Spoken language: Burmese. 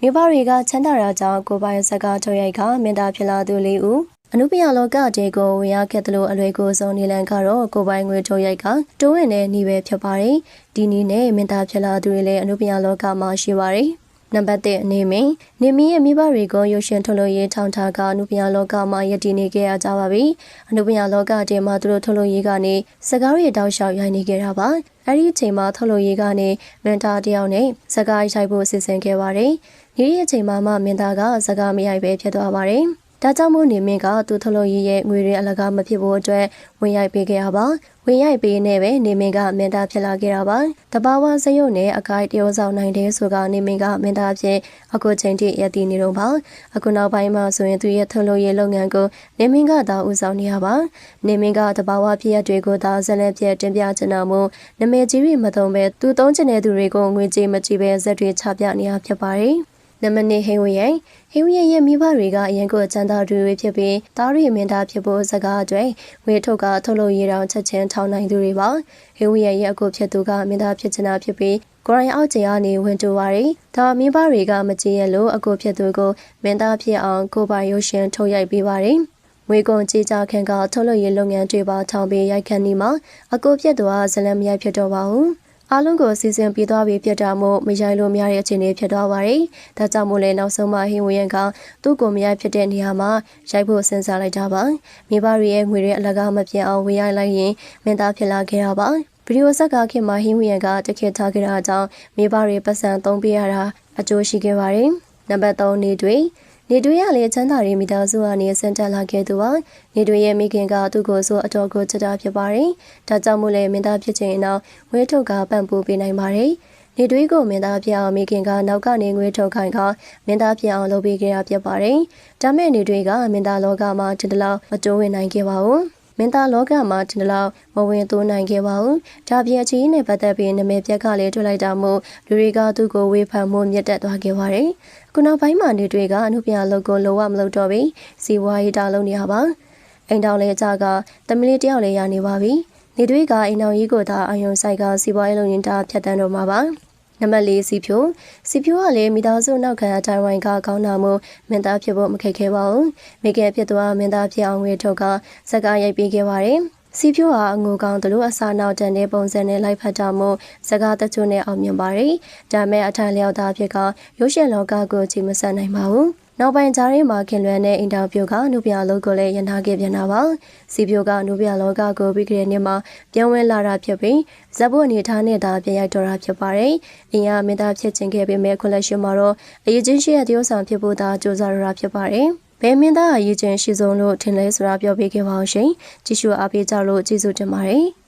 မိဘတွေကချမ်းသာတာကြောင့်ကိုပိုင်စကားထုတ်ရိုက်ကမင်းသားဖြစ်လာသူလေးဦးအနုပညာလောကတေကိုဝင်ရောက်ခဲ့တယ်လို့အလွယ်ကိုဆုံးနေလန်ကတော့ကိုပိုင်ငွေထုတ်ရိုက်ကတိုးဝင်တဲ့ညီပဲဖြစ်ပါတယ်ဒီနည်းနဲ့မင်းသားဖြစ်လာသူတွေလည်းအနုပညာလောကမှာရှိပါတယ် နံပါတ်1အနေမင်းနေမီရဲ့မိဘတွေကိုရုပ်ရှင်ထုတ်လို့ရေးထောင်ထားကအနုပညာလောကမှာယက်တည်နေခဲ့ရကြပါပြီအနုပညာလောကတဲမှာသူတို့ထုတ်လို့ရေးကနေစကားတွေတောက်လျှောက်ရိုက်နေခဲ့တာပါအဲ့ဒီအချိန်မှာထုတ်လို့ရေးကနေမန်တာတယောက်နဲ့စကားရိုက်ဖို့စီစဉ်ခဲ့ပါတယ်ဒီရဲ့အချိန်မှာမှမင်းသားကစကားမရိုက်ပဲဖြစ်သွားပါတယ် ဒါကြောင့်မို့နေမင်းကသူထလို့ရေးရဲ့ငွေတွေအလကားမဖြစ်ဖို့အတွက်ဝင်ရိုက်ပေးခဲ့ရပါဝင်ရိုက်ပေးနေပဲနေမင်းကမင်းသားဖြစ်လာခဲ့တာပါတဘာဝစရုပ်နဲ့အကိုက်တရောဆောင်နိုင်တဲ့ဆိုကနေမင်းကမင်းသားဖြစ်အခုချိန်ထိရည်တည်နေတော့ပါအခုနောက်ပိုင်းမှာဆိုရင်သူရဲ့ထလို့ရေးလုပ်ငန်းကိုနေမင်းကသာဦးဆောင်နေရပါနေမင်းကတဘာဝဖြစ်ရတွေကိုသာဇက်လက်ပြတင်ပြချင်တာမို့နမေကြီးတွေမသုံးပဲသူသုံးချင်တဲ့သူတွေကိုငွေကြေးမကြည့်ပဲဇက်တွေချပြနေရဖြစ်ပါတယ် နမနေဟိဝရဲ့ဟိဝရဲ့ရဲ့မိဘတွေကအရင်ကချမ်းသာသူတွေဖြစ်ပြီးတားရီမင်းသားဖြစ်ဖို့စကားအတွက်ဝေထုတ်ကထုတ်လို့ရအောင်ချက်ချင်းထောင်းနိုင်သူတွေပါဟိဝရဲ့ရဲ့အကိုဖြစ်သူကမင်းသားဖြစ်ချင်တာဖြစ်ပြီးကိုရိုင်းအောက်ကျကနေဝင်တူပါရီဒါမိဘတွေကမကြည့်ရလို့အကိုဖြစ်သူကိုမင်းသားဖြစ်အောင်ကိုပိုင်ရုပ်ရှင်ထုတ်ရိုက်ပေးပါရီဝေကွန်ကြေးကြခင်ကထုတ်လို့ရလုပ်ငန်းတွေပါထောင်ပြီးရိုက်ခတ်နေမှာအကိုဖြစ်သူကဇလန်မရိုက်ဖြစ်တော့ပါဘူး အားလုံးကိုစီစဉ်ပြီးသွားပြီဖြစ်တာမို့မရိုက်လို့မရတဲ့အခြေအနေဖြစ်သွားပါတယ်။ဒါကြောင့်မို့လဲနောက်ဆုံးမှဟင်းဝရန်ကသူ့ကိုမရိုက်ဖြစ်တဲ့နေရာမှာရိုက်ဖို့စဉ်းစားလိုက်တာပါ။မိဘတွေရဲ့ငွေတွေအလကားမပြတ်အောင်ဝင်ရိုက်လိုက်ရင်မင်းသားဖြစ်လာခဲ့တာပါ။ဗီဒီယိုဆက်ကခင်မှာဟင်းဝရန်ကတခေထားခဲ့တာကြောင့်မိဘတွေပတ်စံသုံးပေးရတာအကျိုးရှိခဲ့ပါတယ်။နံပါတ်3နေတွေ နေတွေရလေချမ်းသာရေးမိသားစုကနေဆင်တက်လာခဲ့သူပါနေတွေရဲ့မိခင်ကသူ့ကိုဆိုအတော်ကိုချစ်တာဖြစ်ပါတယ်ဒါကြောင့်မို့လဲမင်းသားဖြစ်ခြင်းနောက်ဝဲထုတ်ကပန့်ပိုးပေးနိုင်ပါတယ်နေတွေးကိုမင်းသားဖြစ်အောင်မိခင်ကနောက်ကနေငွေထုတ်ခိုင်းကမင်းသားဖြစ်အောင်လုပ်ပေးခဲ့တာဖြစ်ပါတယ်ဒါမဲ့နေတွေကမင်းသားလောကမှာတတလောက်မတိုးဝင်နိုင်ခဲ့ပါဘူး မင်းသားလောကမှာတင်လောက်မဝင်သွင်းနိုင်ခဲ့ပါဘူး။ဒါပြင်အချီးနဲ့ပတ်သက်ပြီးနာမည်ပြက်ကလည်းထွက်လိုက်တာမို့လူတွေကသူ့ကိုဝေဖန်မှုမြင့်တက်သွားခဲ့ပါတယ်။ခုနောက်ပိုင်းမှာနေတွေကအမှုပြလုပ်ကိုလောဝမလုပ်တော့ပြီ။စီဝါရေးတာလုပ်နေရပါ။အိမ်တော်လေးအကြကတမလေးတယောက်လေးရနေပါပြီ။နေတွေကအိမ်တော်ကြီးကိုသာအယုံဆိုင်ကစီပွားရေးလုပ်နေတာဖြတ်တန်းတော့မှာပါ။ နံပါတ်၄စီဖြိုစီဖြိုကလည်းမိသားစုနောက်ခံအတိုင်းဝိုင်းကကောင်းတာမို့မင်းသားဖြစ်ဖို့မခက်ခဲပါဘူးမိခင်ဖြစ်သွားမင်းသားဖြစ်အောင်ဝေထုတ်ကစကားရိုက်ပေးခဲ့ပါတယ်စီဖြိုးဟာငိုကောင်းတယ်လို့အစာနောက်တန်တဲ့ပုံစံနဲ့လိုက်ဖတ်တာမို့စကားတချို့နဲ့အောင်မြင်ပါတယ်။ဒါမဲ့အထိုင်လျောက်သားဖြစ်ကရုပ်ရှင်လောကကိုကြည့်မဆန်နိုင်ပါဘူး။ နောက်ပိုင်းကြားထဲမှာခင်လွယ်တဲ့အင်တာဗျူးကနုပြလောကိုလည်းရန်ထားခဲ့ပြန်တာပါ။စီဖြိုးကနုပြလောကကိုပြီးခဲ့တဲ့နှစ်မှာပြောင်းလဲလာတာဖြစ်ပြီးဇက်ဘုအနေထားနဲ့သာပြန်ရိုက်တော်တာဖြစ်ပါတယ်။အင်ရမင်းသားဖြစ်ခြင်းခဲ့ပေမဲ့ခုလက်ရှိမှာတော့အရေးချင်းရှိတဲ့တရုပ်ဆောင်ဖြစ်ဖို့သာစ조사ရတာဖြစ်ပါတယ်။ဘယ်မင်းသားအရေးချင်းရှိဆုံးလို့ထင်လဲဆိုတာပြောပြခဲ့ပါအောင်ရှင်ကြည့်ရှုအားပေးကြလို့ကျေးဇူးတင်ပါတယ်